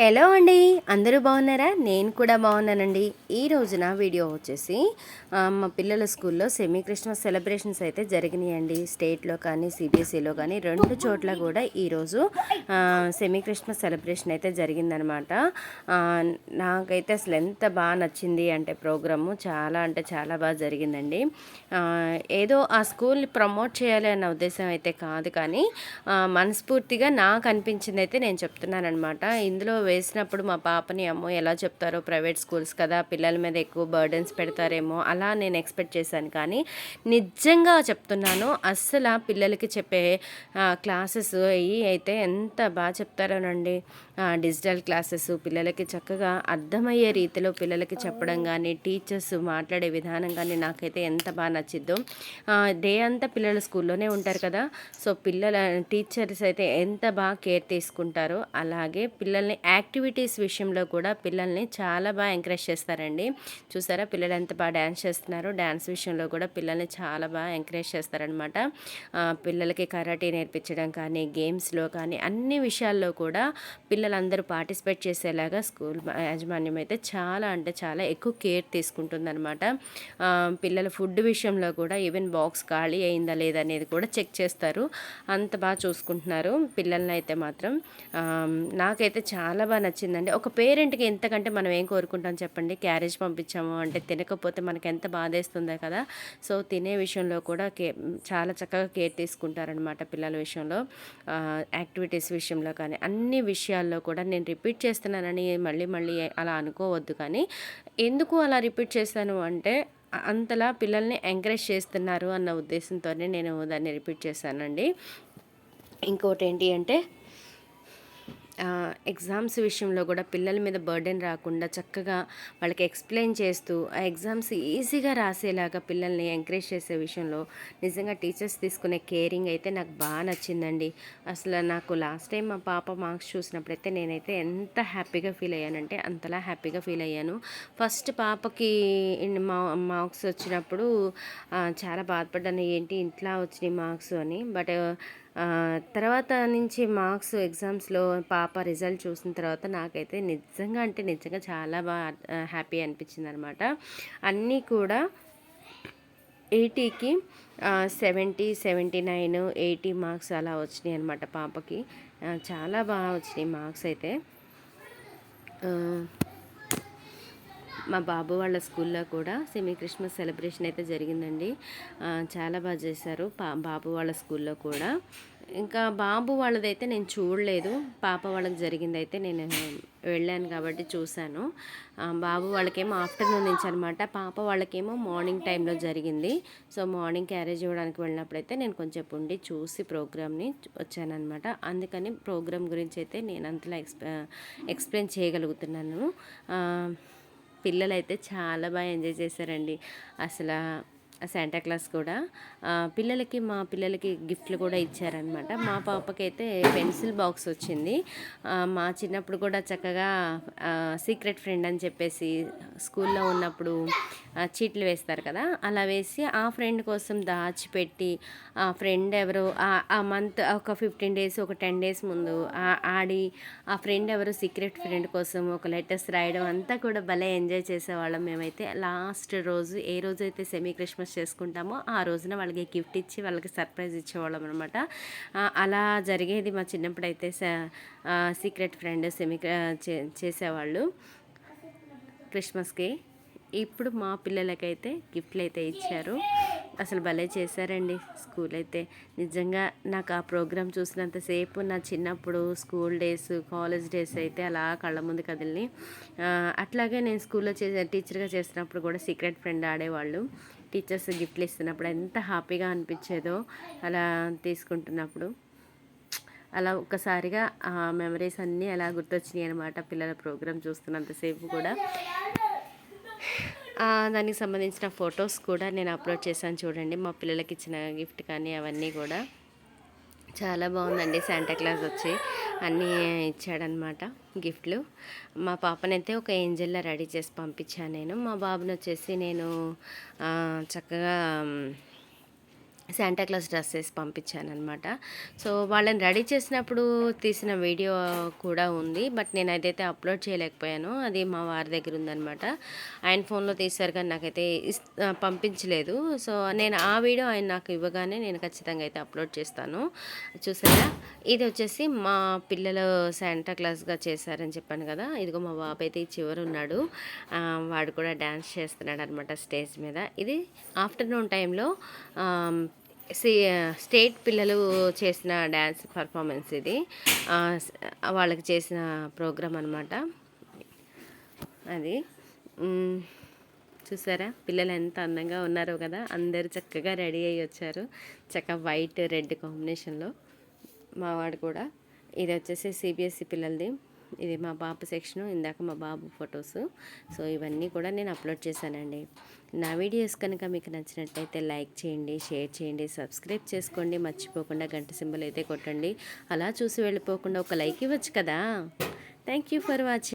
Hello అండి అందరూ బాగున్నారా? నేను కూడా బాగున్నానండి. ఈ రోజున వీడియో వచ్చేసి మా పిల్లల స్కూల్లో సెమీ క్రిస్మస్ సెలబ్రేషన్స్ అయితే జరిగినాయండి. స్టేట్లో కానీ సిబిఎస్ఈలో కానీ రెండు చోట్ల కూడా ఈరోజు సెమీ క్రిస్మస్ సెలబ్రేషన్ అయితే జరిగిందనమాట. నాకైతే అసలు ఎంత బాగా నచ్చింది అంటే ప్రోగ్రాము చాలా అంటే చాలా బాగా జరిగిందండి. ఏదో ఆ స్కూల్ ప్రమోట్ చేయాలి అన్న ఉద్దేశం అయితే కాదు కానీ మనస్ఫూర్తిగా నాకు అనిపించింది అయితే నేను చెప్తున్నాను అనమాట ఇందులో వేసినప్పుడు మా పాపని అమ్మో ఎలా చెప్తారో ప్రైవేట్ స్కూల్స్ కదా పిల్లల మీద ఎక్కువ బర్డెన్స్ పెడతారేమో అలా నేను ఎక్స్పెక్ట్ చేశాను. కానీ నిజంగా చెప్తున్నాను అస్సలు పిల్లలకి చెప్పే క్లాసెస్ అవి అయితే ఎంత బాగా చెప్తారోనండి. డిజిటల్ క్లాసెస్ పిల్లలకి చక్కగా అర్థమయ్యే రీతిలో పిల్లలకి చెప్పడం కానీ టీచర్స్ మాట్లాడే విధానం కానీ నాకైతే ఎంత బాగా నచ్చిద్దో. డే అంతా పిల్లలు స్కూల్లోనే ఉంటారు కదా సో పిల్లల టీచర్స్ అయితే ఎంత బాగా కేర్ తీసుకుంటారో అలాగే పిల్లల్ని యాక్టివిటీస్ విషయంలో కూడా పిల్లల్ని చాలా బాగా ఎంకరేజ్ చేస్తారండి. చూసారా? పిల్లలు ఎంత బాగా డ్యాన్స్ చేస్తున్నారు డ్యాన్స్ విషయంలో కూడా పిల్లల్ని చాలా బాగా ఎంకరేజ్ చేస్తారనమాట పిల్లలకి కరాటే నేర్పించడం కానీ గేమ్స్లో కానీ అన్ని విషయాల్లో కూడా పిల్లలందరూ పార్టిసిపేట్ చేసేలాగా స్కూల్ యాజమాన్యం అయితే చాలా అంటే చాలా ఎక్కువ కేర్ తీసుకుంటుందన్నమాట. పిల్లల ఫుడ్ విషయంలో కూడా ఈవెన్ బాక్స్ ఖాళీ అయిందా లేదా అనేది కూడా చెక్ చేస్తారు. అంత బాగా చూసుకుంటున్నారు పిల్లల్ని అయితే మాత్రం. నాకైతే చాలా చాలా బాగా నచ్చిందండి. ఒక పేరెంట్కి ఎంతకంటే మనం ఏం కోరుకుంటాం చెప్పండి? క్యారేజ్ పంపించాము అంటే తినకపోతే మనకి ఎంత బాధేస్తుందో కదా. సో తినే విషయంలో కూడా కే చాలా చక్కగా కేర్ తీసుకుంటారనమాట పిల్లల విషయంలో. యాక్టివిటీస్ విషయంలో కానీ అన్ని విషయాల్లో కూడా నేను రిపీట్ చేస్తున్నానని మళ్ళీ మళ్ళీ అలా అనుకోవద్దు కానీ ఎందుకు అలా రిపీట్ చేస్తాను అంటే అంతలా పిల్లల్ని ఎంకరేజ్ చేస్తున్నారు అన్న ఉద్దేశంతోనే నేను దాన్ని రిపీట్ చేశానండి. ఇంకోటి ఏంటి అంటే ఎగ్జామ్స్ విషయంలో కూడా పిల్లల మీద బర్డెన్ రాకుండా చక్కగా వాళ్ళకి ఎక్స్ప్లెయిన్ చేస్తూ ఆ ఎగ్జామ్స్ ఈజీగా రాసేలాగా పిల్లల్ని ఎంకరేజ్ చేసే విషయంలో నిజంగా టీచర్స్ తీసుకునే కేరింగ్ అయితే నాకు బాగా నచ్చిందండి. అసలు నాకు లాస్ట్ టైం మా పాప మార్క్స్ చూసినప్పుడైతే నేనైతే ఎంత హ్యాపీగా ఫీల్ అయ్యానంటే అంతలా హ్యాపీగా ఫీల్ అయ్యాను. ఫస్ట్ పాపకి మా మార్క్స్ వచ్చినప్పుడు చాలా బాధపడ్డాను ఏంటి ఇంట్లో వచ్చినాయి మార్క్స్ అని. బట్ తర్వాత నుంచి మార్క్స్ ఎగ్జామ్స్లో పాప రిజల్ట్ చూసిన తర్వాత నాకైతే నిజంగా అంటే నిజంగా చాలా బాగా హ్యాపీ అనిపించింది అనమాట అన్నీ కూడా ఎయిటీకి seventy seventy nine eighty marks అలా వచ్చినాయి అనమాట పాపకి చాలా బాగా వచ్చినాయి మార్క్స్ అయితే. మా బాబు వాళ్ళ స్కూల్లో కూడా సెమీ క్రిస్మస్ సెలబ్రేషన్ అయితే జరిగిందండి. చాలా బాగా చేశారు పా బాబు వాళ్ళ స్కూల్లో కూడా. ఇంకా బాబు వాళ్ళదైతే నేను చూడలేదు. పాప వాళ్ళకి జరిగింది అయితే నేను వెళ్ళాను కాబట్టి చూశాను. బాబు వాళ్ళకేమో ఆఫ్టర్నూన్ నుంచి అనమాట పాప వాళ్ళకేమో మార్నింగ్ టైంలో జరిగింది. సో మార్నింగ్ క్యారేజ్ ఇవ్వడానికి వెళ్ళినప్పుడైతే నేను కొంచెం ఉండి చూసి ప్రోగ్రామ్ని వచ్చానమాట అందుకని ప్రోగ్రామ్ గురించి అయితే నేను అంతలా ఎక్స్ప్లె ఎక్స్ప్లెయిన్ చేయగలుగుతున్నాను. పిల్లలైతే పిల్లలు అయితే చాలా బాగా ఎంజాయ్ చేశారండి. అసలు శాంటాక్లాస్ కూడా. పిల్లలకి మా పిల్లలకి గిఫ్ట్లు కూడా ఇచ్చారనమాట మా పాపకైతే పెన్సిల్ బాక్స్ వచ్చింది. మా చిన్నప్పుడు కూడా చక్కగా సీక్రెట్ ఫ్రెండ్ అని చెప్పేసి స్కూల్లో ఉన్నప్పుడు చీట్లు వేస్తారు కదా? అలా వేసి ఆ ఫ్రెండ్ కోసం దాచిపెట్టి ఆ ఫ్రెండ్ ఎవరో ఆ- మంత్ ఒక ఫిఫ్టీన్ డేస్ ఒక టెన్ డేస్ ముందు ఆడి ఆ ఫ్రెండ్ ఎవరో సీక్రెట్ ఫ్రెండ్ కోసం ఒక లెటర్స్ రాయడం అంతా కూడా భలే ఎంజాయ్ చేసేవాళ్ళం మేమైతే. లాస్ట్ రోజు ఏ రోజు అయితే సెమీ క్రిస్మస్ చేసుకుంటామో ఆ రోజున వాళ్ళకి గిఫ్ట్ ఇచ్చి వాళ్ళకి సర్ప్రైజ్ ఇచ్చేవాళ్ళం అనమాట అలా జరిగేది మా చిన్నప్పుడు అయితే సీక్రెట్ ఫ్రెండ్ సెమీ చేసేవాళ్ళు క్రిస్మస్కి. ఇప్పుడు మా పిల్లలకైతే గిఫ్ట్లు అయితే ఇచ్చారు. అసలు భలే చేశారండి స్కూల్ అయితే నిజంగా నాకు ఆ ప్రోగ్రాం చూసినంతసేపు నా చిన్నప్పుడు స్కూల్ డేస్ కాలేజ్ డేస్ అయితే అలా కళ్ళ ముందు కదిలి అట్లాగే నేను స్కూల్లో చేసే టీచర్గా చేసినప్పుడు కూడా సీక్రెట్ ఫ్రెండ్ ఆడేవాళ్ళు. టీచర్స్ గిఫ్ట్లు ఇస్తున్నప్పుడు ఎంత హ్యాపీగా అనిపించేదో అలా తీసుకుంటున్నప్పుడు. అలా ఒక్కసారిగా ఆ మెమరీస్ అన్నీ అలా గుర్తొచ్చినాయి అనమాట పిల్లల ప్రోగ్రామ్ చూస్తున్నంతసేపు కూడా. దానికి సంబంధించిన ఫొటోస్ కూడా నేను అప్లోడ్ చేశాను చూడండి. మా పిల్లలకి ఇచ్చిన గిఫ్ట్ కానీ అవన్నీ కూడా. చాలా బాగుందండి శాంటాక్లాస్ వచ్చి. అన్నీ ఇచ్చాడనమాట గిఫ్ట్లు. మా పాపనైతే ఒక ఏంజల్లా రెడీ చేసి పంపించాను నేను. మా బాబుని వచ్చేసి నేను చక్కగా శాంటాక్లాస్ డ్రెస్ వేసి పంపించాను అనమాట సో వాళ్ళని రెడీ చేసినప్పుడు తీసిన వీడియో కూడా ఉంది. బట్ నేను అదైతే అప్లోడ్ చేయలేకపోయాను. అది మా వారి దగ్గర ఉందనమాట ఆయన ఫోన్లో తీశారు కానీ నాకైతే ఇస్ పంపించలేదు. సో నేను ఆ వీడియో ఆయన నాకు ఇవ్వగానే నేను ఖచ్చితంగా అయితే అప్లోడ్ చేస్తాను. చూసారా? ఇది వచ్చేసి మా పిల్లలు శాంటాక్లాస్గా చేశారని చెప్పాను కదా. ఇదిగో మా బాబు అయితే చివరి ఉన్నాడు. వాడు కూడా డ్యాన్స్ చేస్తున్నాడు అనమాట స్టేజ్ మీద. ఇది ఆఫ్టర్నూన్ టైంలో స్టేట్ పిల్లలు చేసిన డ్యాన్స్ పర్ఫార్మెన్స్ ఇది. వాళ్ళకి చేసిన ప్రోగ్రామ్ అనమాట అది. చూసారా? పిల్లలు ఎంత అందంగా ఉన్నారో కదా? అందరు చక్కగా రెడీ అయ్యి వచ్చారు. చక్కగా వైట్ రెడ్ కాంబినేషన్లో. మావాడు కూడా. ఇది వచ్చేసి సిబిఎస్సి పిల్లలది. ఇది మా బాబు సెక్షను ఇందాక మా బాబు ఫొటోస్. సో ఇవన్నీ కూడా నేను అప్లోడ్ చేశానండి. నా వీడియోస్ కనుక మీకు నచ్చినట్టయితే లైక్ చేయండి షేర్ చేయండి సబ్స్క్రైబ్ చేసుకోండి మర్చిపోకుండా గంట సింబల్ అయితే కొట్టండి. అలా చూసి వెళ్ళిపోకుండా ఒక లైక్ ఇవ్వచ్చు కదా. Thank you for watching